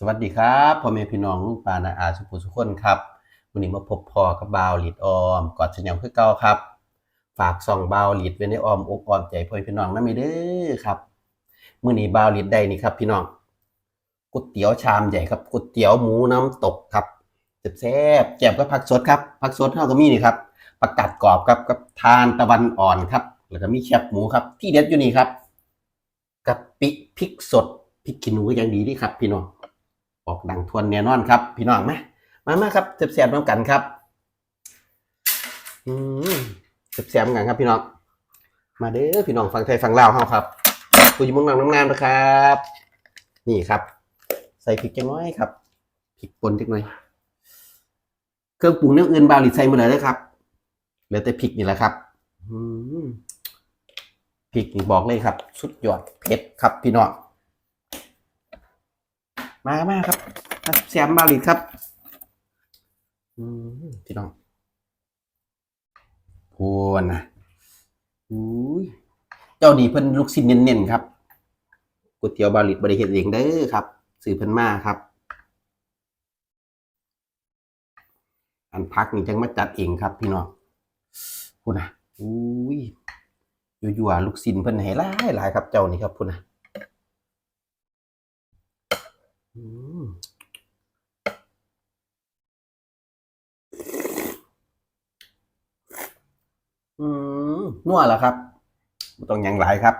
สวัสดีครับพ่อแม่พี่น้องลุงปานาอาสุภุสุขคนครับวันนี้มาพบพ่อกับบาวลีดออมกอดชแนลคือเก่าครับ ฝากส่องบาวลีดไว้ในออมอกออมใจพ่อแม่พี่น้องนะมีเด้อครับมื้อนี้บาวลีดได้นี่ครับ พี่น้องก๋วยเตี๋ยวชามใหญ่ครับก๋วยเตี๋ยวหมูน้ำตกครับแซ่บแจ่มก็ผักสดครับผักสดเท่ากับมีนี่ครับผักกาดกรอบครับกับทานตะวันอ่อนครับ แล้วก็มีแคบหมูครับ ที่เด็ดอยู่นี่ครับกะปิพริกสดพริกขี้หนูก็ยังดีดีครับ พี่น้อง ออกดังทวนแน่นอนครับ พี่น้องมามมามาครับเสียบๆน้ำกันครับ อืมเสียบๆกันครับพี่น้องมาเด้อพี่น้องฟังไทยฟังลาวเฮาครับคุยมุ่งนังน้ำงานนะครับ นี่ครับ ใส่พริกจังน้อยครับพริกป่นจังน่อยเครื่องปรุงเนื้ออื่นบาหลิใส่หมาเลยนะครับเหลือแต่พริกนี่แหละครับอืมพริกนี่บอกเลยครับ สุดยอดเผ็ดครับพี่น้อง มามาครับมาแซมบาลิดครับอืมพี่น้องโพนนะอุ้ยเจ้าดีเพิ่นลูกชิ้นเน้นๆครับก๋วยเตี๋ยวบาลิดบริเฮ็ดเองเด้อครับ สื่อเพิ่นมาครับ อันพักนี่จังมาจัดเองครับ พี่น้องพูดนะอุ้ยยั่วๆลูกชิ้นเพิ่นให้หลายหลายครับ เจ้านี่ครับพูดนะ อืมอืมนัวแล้วครับต้องยังหลายครับ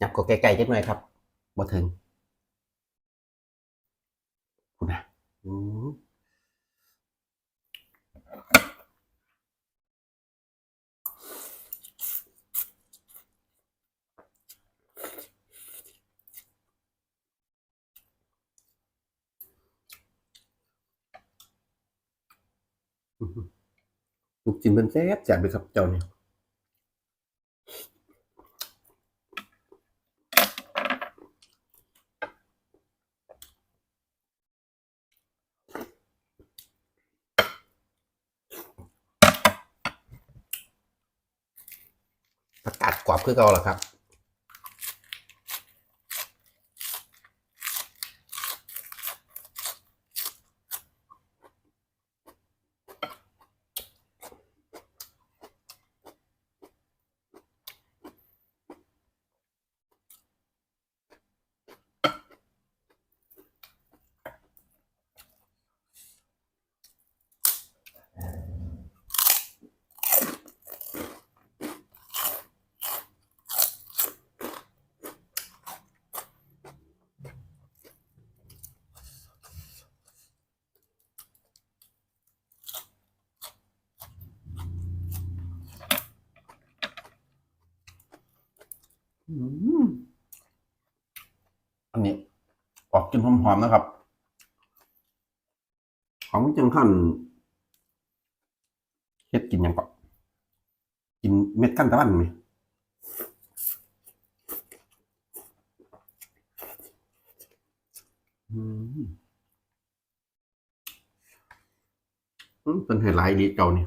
ยับก็ใกล้ๆจักหน่อยครับบ่ถึงคุณนะอืม กจิ้นเป็นแซ่บแซ่บเลยครับเจ้าเนี่ยประกาศกรอบคือเก่าล่ะครับ อันนี้ออกกลินหอมๆนะครับหอมจังขั้นเฮ็ดกินยังก่อนกินเม็ดขั้นตะวันไหมอืมอืมเป็นไฮไลท์ดีเจ้านี่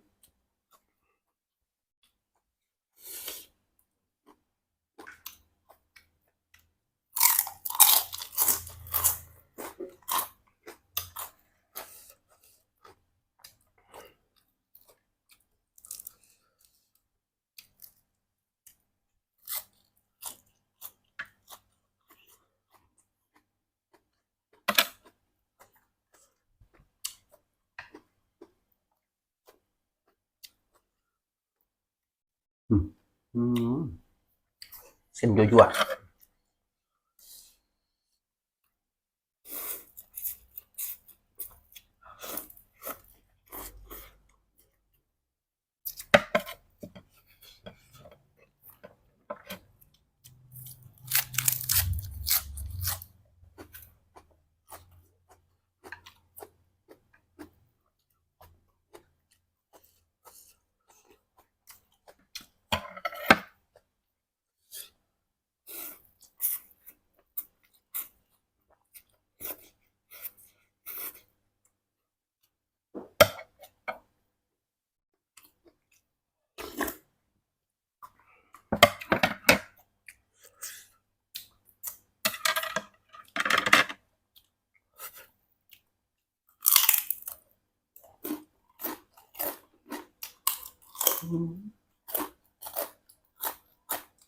อืมอืม เส้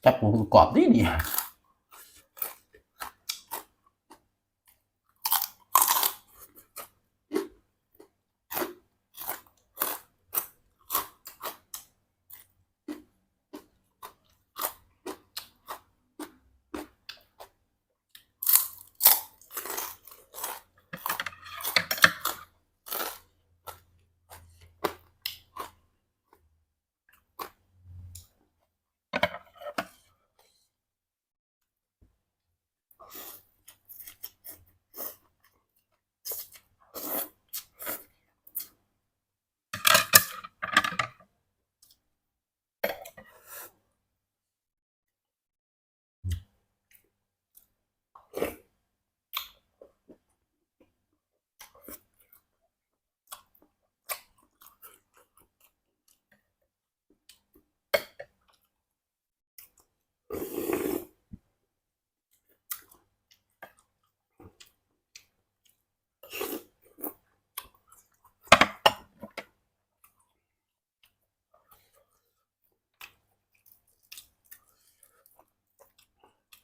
จับหมูกรอบที่นี่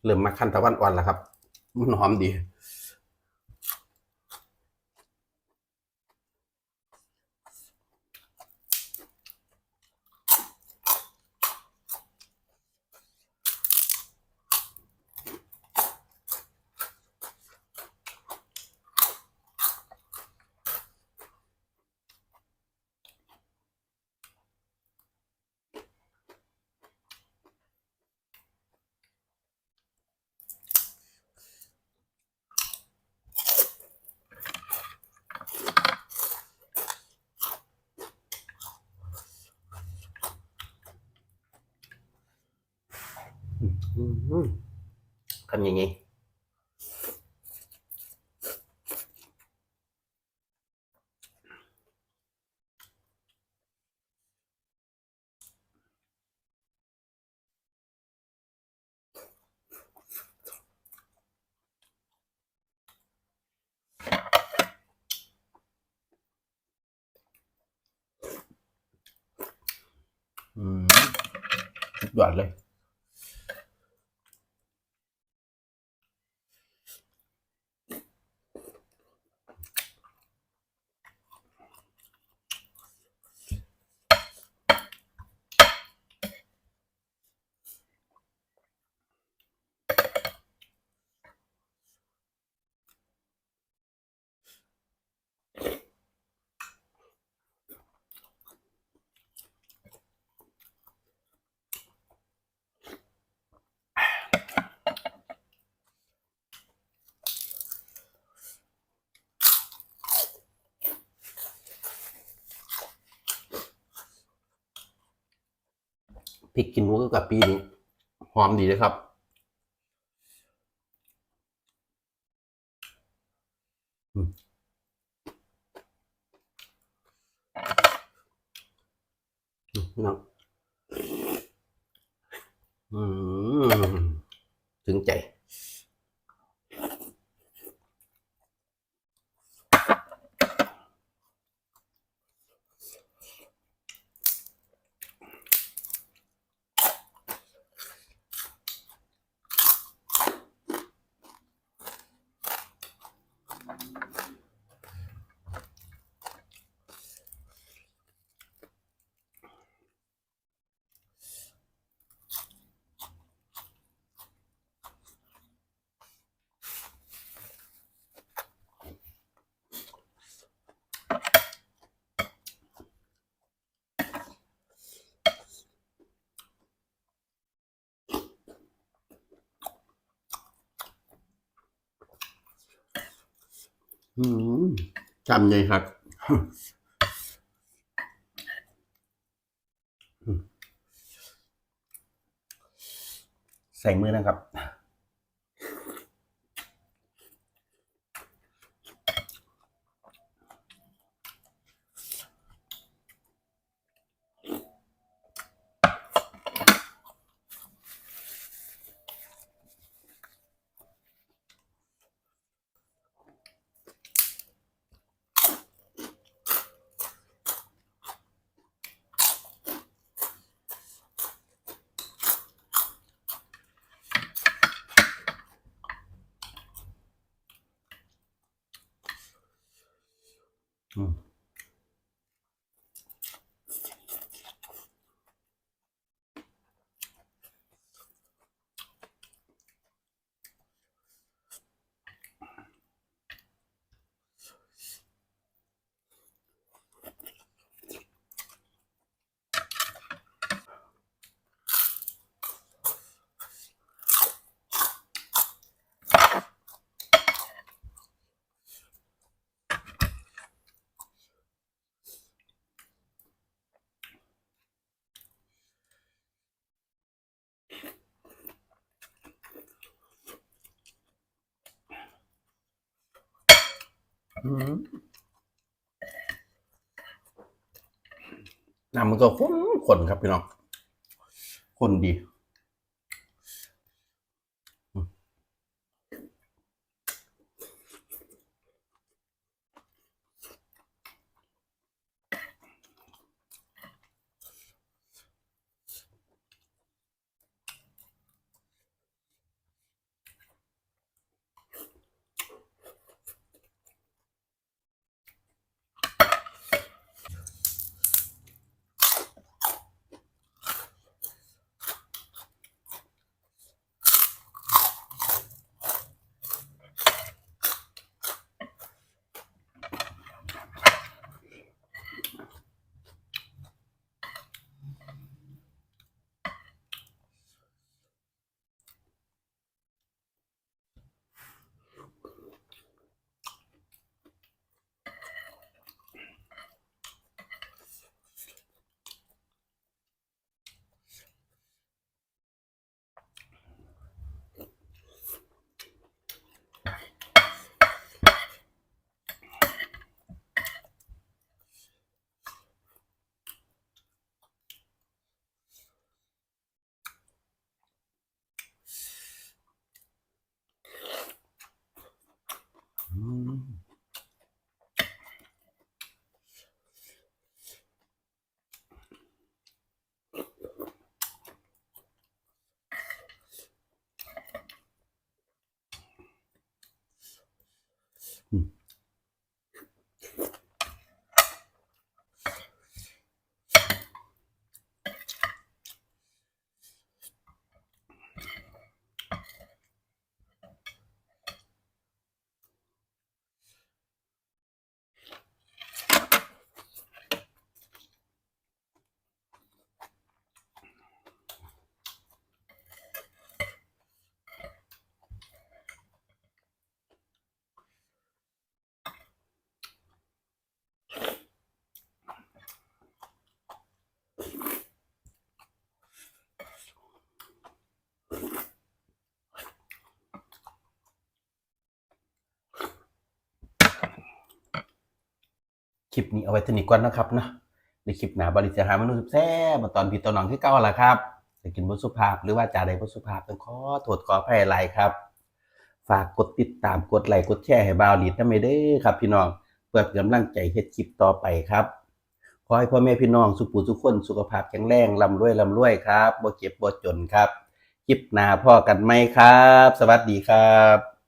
เริ่มมาขั้นตะวันอ่อนแล้วครับ มันหอมดี อืมทำยังไง อืมสุดยอดเลย พ ริกกินหมูกับปีนี้หอมดีเลยครับอืมอืมพี่น้องอืมถึงใจ จำเลยครับใส่มือนะครับ น้ำมันก็ข้นข้นครับพี่น้องข้นดี ลิปนี้เอาไว้เท่านี้ก่อนนะครับนะในคลิปหน้าบริจาหามนุษย์แซ่บมตอนพี่ตอนน้องที่เก้าละครับจะกินบสุภาพหรือว่าจาใดบสุภาพต้องขอโทษขออภัยหลายครับ ฝากกดติดตามกดไลค์กดแชร์ให้บาวลีดนะไม่ได้ครับ พี่น้องเพื่อเป็นกำลังใจเฮ็ดคลิปต่อไปครับขอให้พ่อแม่พี่น้องสุขผู้ทุกคนสุขภาพแข็งแรงร่ำรวยร่ำรวยครับบ่เจ็บบ่จนครับคลิปหน้าพ่อกันไหมครับ สวัสดีครับ